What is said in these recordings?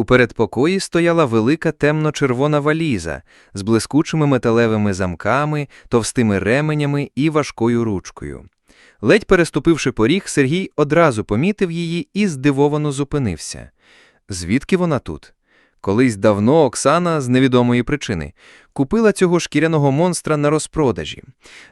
У передпокої стояла велика темно-червона валіза з блискучими металевими замками, товстими ременями і важкою ручкою. Ледь переступивши поріг, Сергій одразу помітив її і здивовано зупинився. Звідки вона тут? Колись давно Оксана, з невідомої причини, купила цього шкіряного монстра на розпродажі.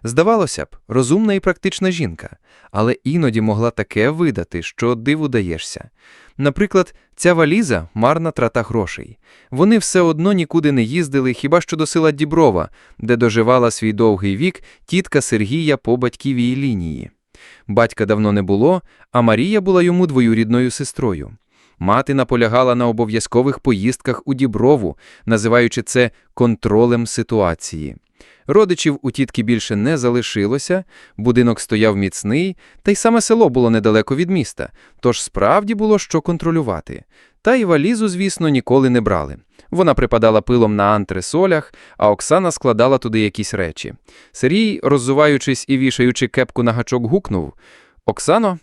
Здавалося б, розумна і практична жінка, але іноді могла таке видати, що диву даєшся. Наприклад, ця валіза – марна трата грошей. Вони все одно нікуди не їздили, хіба що до села Діброва, де доживала свій довгий вік тітка Сергія по батьківій лінії. Батька давно не було, а Марія була йому двоюрідною сестрою. Мати наполягала на обов'язкових поїздках у Діброву, називаючи це контролем ситуації. Родичів у тітки більше не залишилося, будинок стояв міцний, та й саме село було недалеко від міста, тож справді було що контролювати. Та й валізу, звісно, ніколи не брали. Вона припадала пилом на антресолях, а Оксана складала туди якісь речі. Сергій, роззуваючись і вішаючи кепку на гачок, гукнув «Оксано?»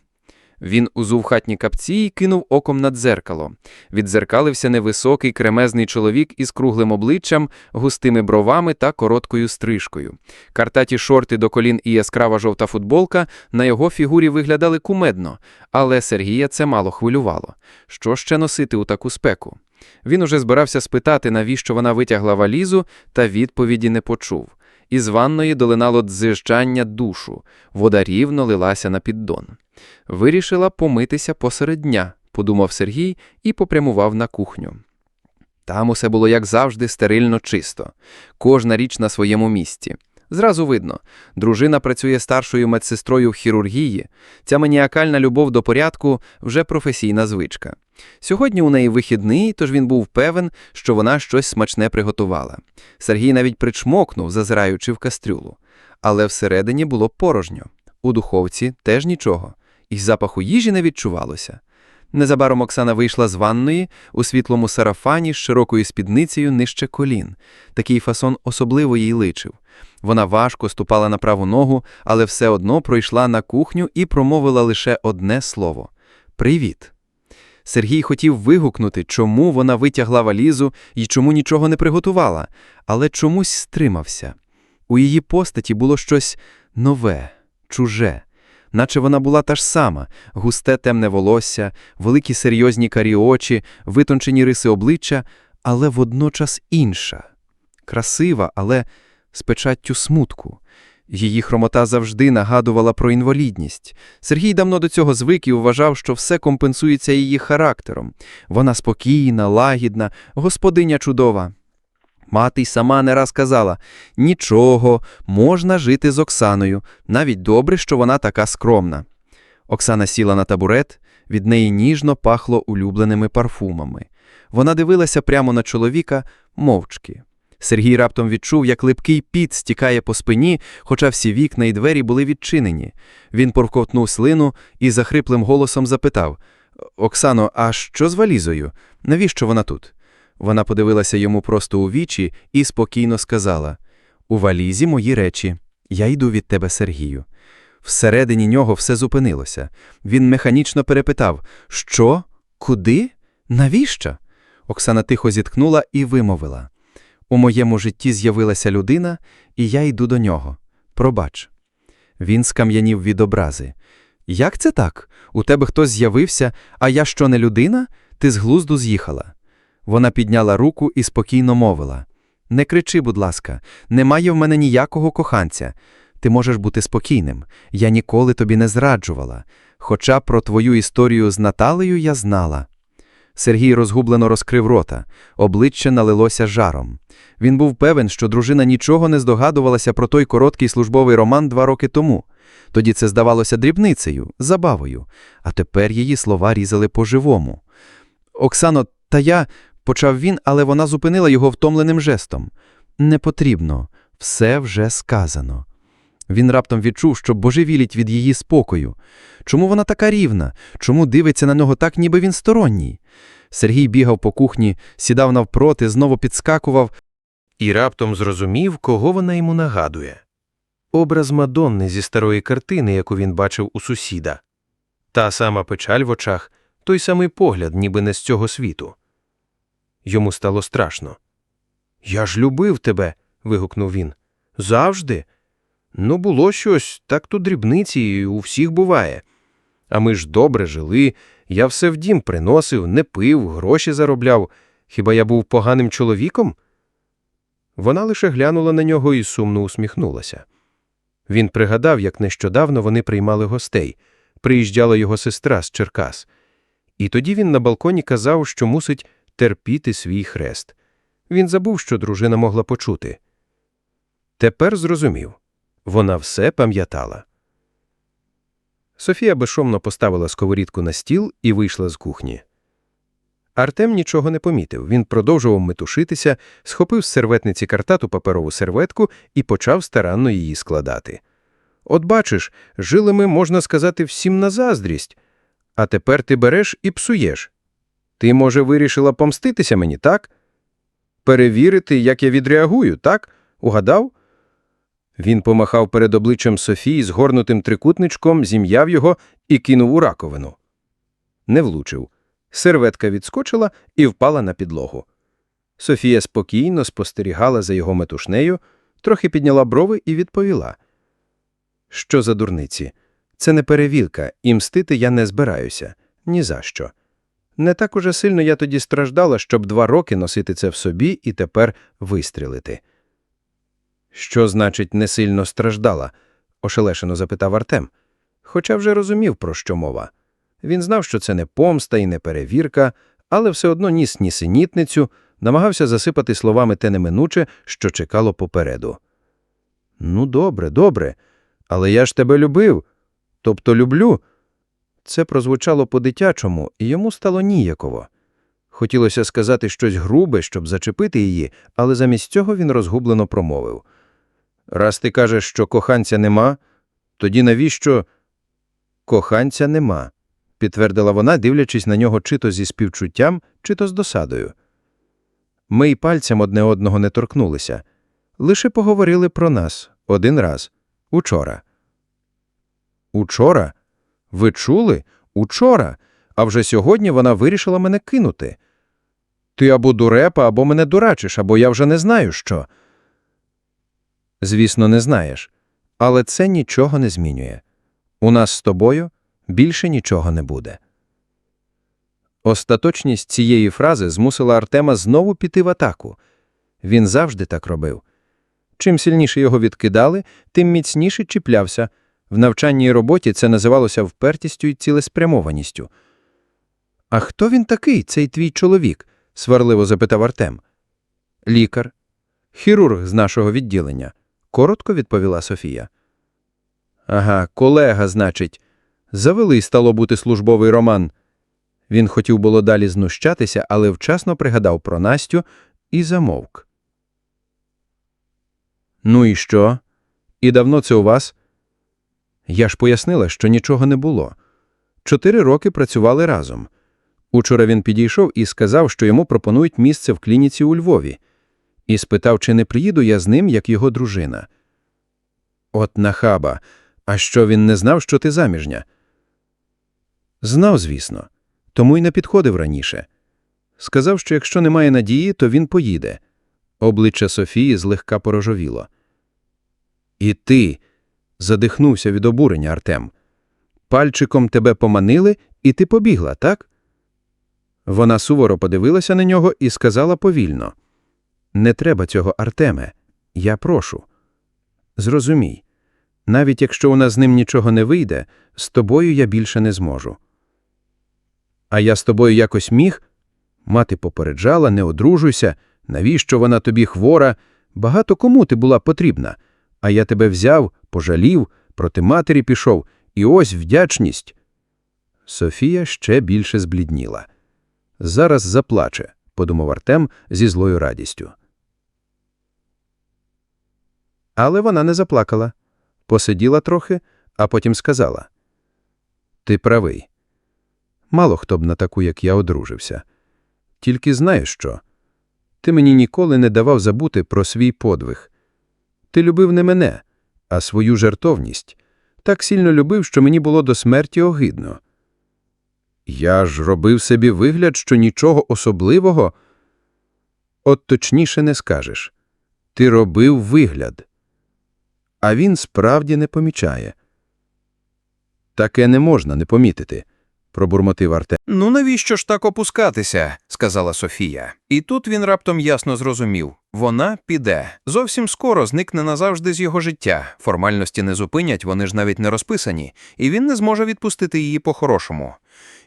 Він узув хатні капці і кинув оком на дзеркало. Віддзеркалився невисокий кремезний чоловік із круглим обличчям, густими бровами та короткою стрижкою. Картаті шорти до колін і яскрава жовта футболка на його фігурі виглядали кумедно, але Сергія це мало хвилювало. Що ще носити у таку спеку? Він уже збирався спитати, навіщо вона витягла валізу, та відповіді не почув. Із ванної долинало дзижчання душу, вода рівно лилася на піддон. Вирішила помитися посеред дня, подумав Сергій і попрямував на кухню. Там усе було, як завжди, стерильно чисто, кожна річ на своєму місці. Зразу видно, дружина працює старшою медсестрою в хірургії, ця маніакальна любов до порядку вже професійна звичка. Сьогодні у неї вихідний, тож він був певен, що вона щось смачне приготувала. Сергій навіть причмокнув, зазираючи в кастрюлу. Але всередині було порожньо. У духовці теж нічого, і запаху їжі не відчувалося. Незабаром Оксана вийшла з ванної у світлому сарафані з широкою спідницею нижче колін. Такий фасон особливо їй личив. Вона важко ступала на праву ногу, але все одно пройшла на кухню і промовила лише одне слово Привіт. Сергій хотів вигукнути, чому вона витягла валізу і чому нічого не приготувала, але чомусь стримався. У її постаті було щось нове, чуже, наче вона була та ж сама, густе темне волосся, великі серйозні карі очі, витончені риси обличчя, але водночас інша. Красива, але з печаттю смутку. Її хромота завжди нагадувала про інвалідність. Сергій давно до цього звик і вважав, що все компенсується її характером. Вона спокійна, лагідна, господиня чудова. Мати й сама не раз казала нічого, можна жити з Оксаною, навіть добре, що вона така скромна. Оксана сіла на табурет, від неї ніжно пахло улюбленими парфумами. Вона дивилася прямо на чоловіка мовчки. Сергій раптом відчув, як липкий піт стікає по спині, хоча всі вікна і двері були відчинені. Він порковтнув слину і захриплим голосом запитав Оксано, а що з валізою? Навіщо вона тут? Вона подивилася йому просто у вічі і спокійно сказала У валізі мої речі. Я йду від тебе, Сергію. Всередині нього все зупинилося. Він механічно перепитав Що? Куди? Навіщо? Оксана тихо зітхнула і вимовила. У моєму житті з'явилася людина, і я йду до нього. Пробач. Він скам'янів від образи. Як це так? У тебе хтось з'явився, а я що не людина? Ти з глузду з'їхала. Вона підняла руку і спокійно мовила: Не кричи, будь ласка, немає в мене ніякого коханця. Ти можеш бути спокійним. Я ніколи тобі не зраджувала. Хоча про твою історію з Наталею я знала. Сергій розгублено розкрив рота, обличчя налилося жаром. Він був певен, що дружина нічого не здогадувалася про той короткий службовий роман два роки тому. Тоді це здавалося дрібницею, забавою, а тепер її слова різали по-живому. Оксано, та я, почав він, але вона зупинила його втомленим жестом. Не потрібно, все вже сказано. Він раптом відчув, що божевіліть від її спокою. Чому вона така рівна? Чому дивиться на нього так, ніби він сторонній? Сергій бігав по кухні, сідав навпроти, знову підскакував і раптом зрозумів, кого вона йому нагадує. Образ Мадонни зі старої картини, яку він бачив у сусіда. Та сама печаль в очах, той самий погляд, ніби не з цього світу. Йому стало страшно. Я ж любив тебе. вигукнув він. Завжди. Ну, було щось, так то дрібниці, і у всіх буває. А ми ж добре жили, я все в дім приносив, не пив, гроші заробляв. Хіба я був поганим чоловіком? Вона лише глянула на нього і сумно усміхнулася. Він пригадав, як нещодавно вони приймали гостей. Приїжджала його сестра з Черкас. І тоді він на балконі казав, що мусить терпіти свій хрест. Він забув, що дружина могла почути. Тепер зрозумів. Вона все пам'ятала. Софія безшумно поставила сковорідку на стіл і вийшла з кухні. Артем нічого не помітив. Він продовжував метушитися, схопив з серветниці картату паперову серветку і почав старанно її складати. От бачиш, жили ми, можна сказати, всім на заздрість. А тепер ти береш і псуєш. Ти, може, вирішила помститися мені, так? Перевірити, як я відреагую, так? Угадав? Він помахав перед обличчям Софії згорнутим трикутничком, зім'яв його і кинув у раковину. Не влучив. Серветка відскочила і впала на підлогу. Софія спокійно спостерігала за його метушнею, трохи підняла брови і відповіла. Що за дурниці? Це не перевілка, і мстити я не збираюся. Ні за що. Не так уже сильно я тоді страждала, щоб два роки носити це в собі і тепер вистрілити. Що значить не сильно страждала? ошелешено запитав Артем. Хоча вже розумів, про що мова. Він знав, що це не помста і не перевірка, але все одно ніс нісенітницю, намагався засипати словами те неминуче, що чекало попереду. Ну, добре, добре, але я ж тебе любив. Тобто люблю. Це прозвучало по-дитячому, і йому стало ніяково. Хотілося сказати щось грубе, щоб зачепити її, але замість цього він розгублено промовив. Раз ти кажеш, що коханця нема, тоді навіщо коханця нема? підтвердила вона, дивлячись на нього чи то зі співчуттям, чи то з досадою. Ми й пальцем одне одного не торкнулися, лише поговорили про нас один раз учора. Учора? Ви чули? Учора. А вже сьогодні вона вирішила мене кинути. Ти або дурепа, або мене дурачиш, або я вже не знаю що. Звісно, не знаєш. Але це нічого не змінює. У нас з тобою більше нічого не буде. Остаточність цієї фрази змусила Артема знову піти в атаку. Він завжди так робив. Чим сильніше його відкидали, тим міцніше чіплявся. В навчанні і роботі це називалося впертістю і цілеспрямованістю. А хто він такий, цей твій чоловік? сварливо запитав Артем. Лікар. Хірург з нашого відділення, коротко відповіла Софія. Ага, колега, значить. Завели стало бути службовий роман. Він хотів було далі знущатися, але вчасно пригадав про Настю і замовк. Ну і що? І давно це у вас? Я ж пояснила, що нічого не було. Чотири роки працювали разом. Учора він підійшов і сказав, що йому пропонують місце в клініці у Львові, і спитав, чи не приїду я з ним, як його дружина. От нахаба, а що він не знав, що ти заміжня? Знав, звісно, тому й не підходив раніше. Сказав, що якщо немає надії, то він поїде. Обличчя Софії злегка порожовіло. І ти, задихнувся від обурення Артем. Пальчиком тебе поманили, і ти побігла, так? Вона суворо подивилася на нього і сказала повільно: Не треба цього, Артеме, я прошу. Зрозумій, навіть якщо у нас з ним нічого не вийде, з тобою я більше не зможу. А я з тобою якось міг? Мати попереджала, не одружуйся, навіщо вона тобі хвора, багато кому ти була потрібна, а я тебе взяв, пожалів, проти матері пішов, і ось вдячність. Софія ще більше зблідніла. Зараз заплаче, подумав Артем зі злою радістю. Але вона не заплакала, посиділа трохи, а потім сказала: Ти правий. Мало хто б на таку, як я, одружився. Тільки знаєш що? Ти мені ніколи не давав забути про свій подвиг. Ти любив не мене, а свою жертовність. Так сильно любив, що мені було до смерті огидно. Я ж робив собі вигляд, що нічого особливого. От точніше не скажеш. Ти робив вигляд. А він справді не помічає. Таке не можна не помітити, пробурмотив Артем. Ну навіщо ж так опускатися, сказала Софія. І тут він раптом ясно зрозумів. Вона піде. Зовсім скоро зникне назавжди з його життя. Формальності не зупинять, вони ж навіть не розписані, і він не зможе відпустити її по-хорошому.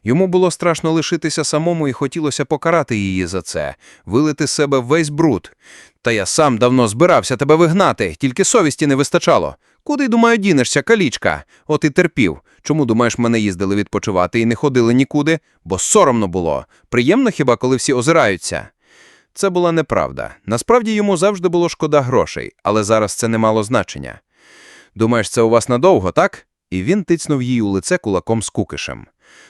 Йому було страшно лишитися самому і хотілося покарати її за це, вилити з себе весь бруд. Та я сам давно збирався тебе вигнати, тільки совісті не вистачало. Куди, думаю, дінешся, калічка? От і терпів. Чому, думаєш, мене їздили відпочивати і не ходили нікуди? Бо соромно було. Приємно хіба, коли всі озираються? Це була неправда. Насправді йому завжди було шкода грошей, але зараз це не мало значення. Думаєш, це у вас надовго, так? І він тицнув їй у лице кулаком з кукишем.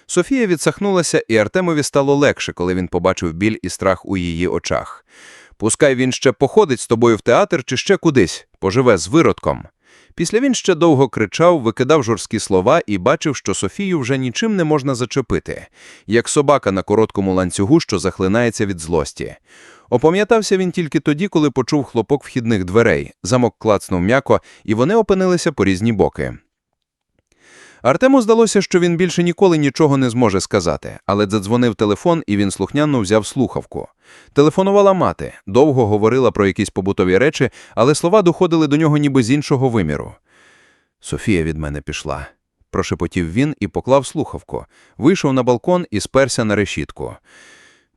Софія відсахнулася, і Артемові стало легше, коли він побачив біль і страх у її очах. Пускай він ще походить з тобою в театр чи ще кудись, поживе з виродком. Після він ще довго кричав, викидав жорсткі слова і бачив, що Софію вже нічим не можна зачепити, як собака на короткому ланцюгу, що захлинається від злості. Опам'ятався він тільки тоді, коли почув хлопок вхідних дверей, замок клацнув м'яко, і вони опинилися по різні боки. Артему здалося, що він більше ніколи нічого не зможе сказати, але задзвонив телефон, і він слухняно взяв слухавку. Телефонувала мати, довго говорила про якісь побутові речі, але слова доходили до нього ніби з іншого виміру. Софія від мене пішла. Прошепотів він і поклав слухавку. Вийшов на балкон і сперся на решітку.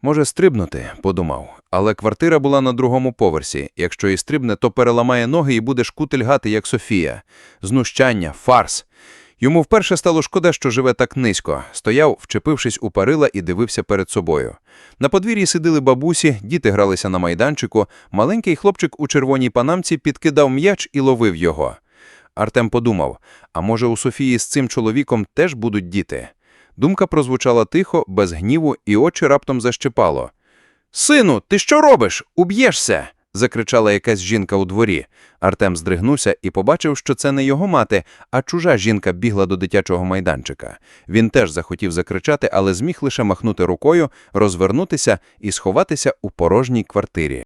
Може, стрибнути, подумав, але квартира була на другому поверсі. Якщо і стрибне, то переламає ноги і буде шкутильгати, як Софія. Знущання, фарс. Йому вперше стало шкода, що живе так низько. Стояв, вчепившись у парила і дивився перед собою. На подвір'ї сидили бабусі, діти гралися на майданчику, маленький хлопчик у червоній панамці підкидав м'яч і ловив його. Артем подумав, а може у Софії з цим чоловіком теж будуть діти? Думка прозвучала тихо, без гніву, і очі раптом защепало. Сину, ти що робиш? Уб'єшся. Закричала якась жінка у дворі. Артем здригнувся і побачив, що це не його мати, а чужа жінка бігла до дитячого майданчика. Він теж захотів закричати, але зміг лише махнути рукою, розвернутися і сховатися у порожній квартирі.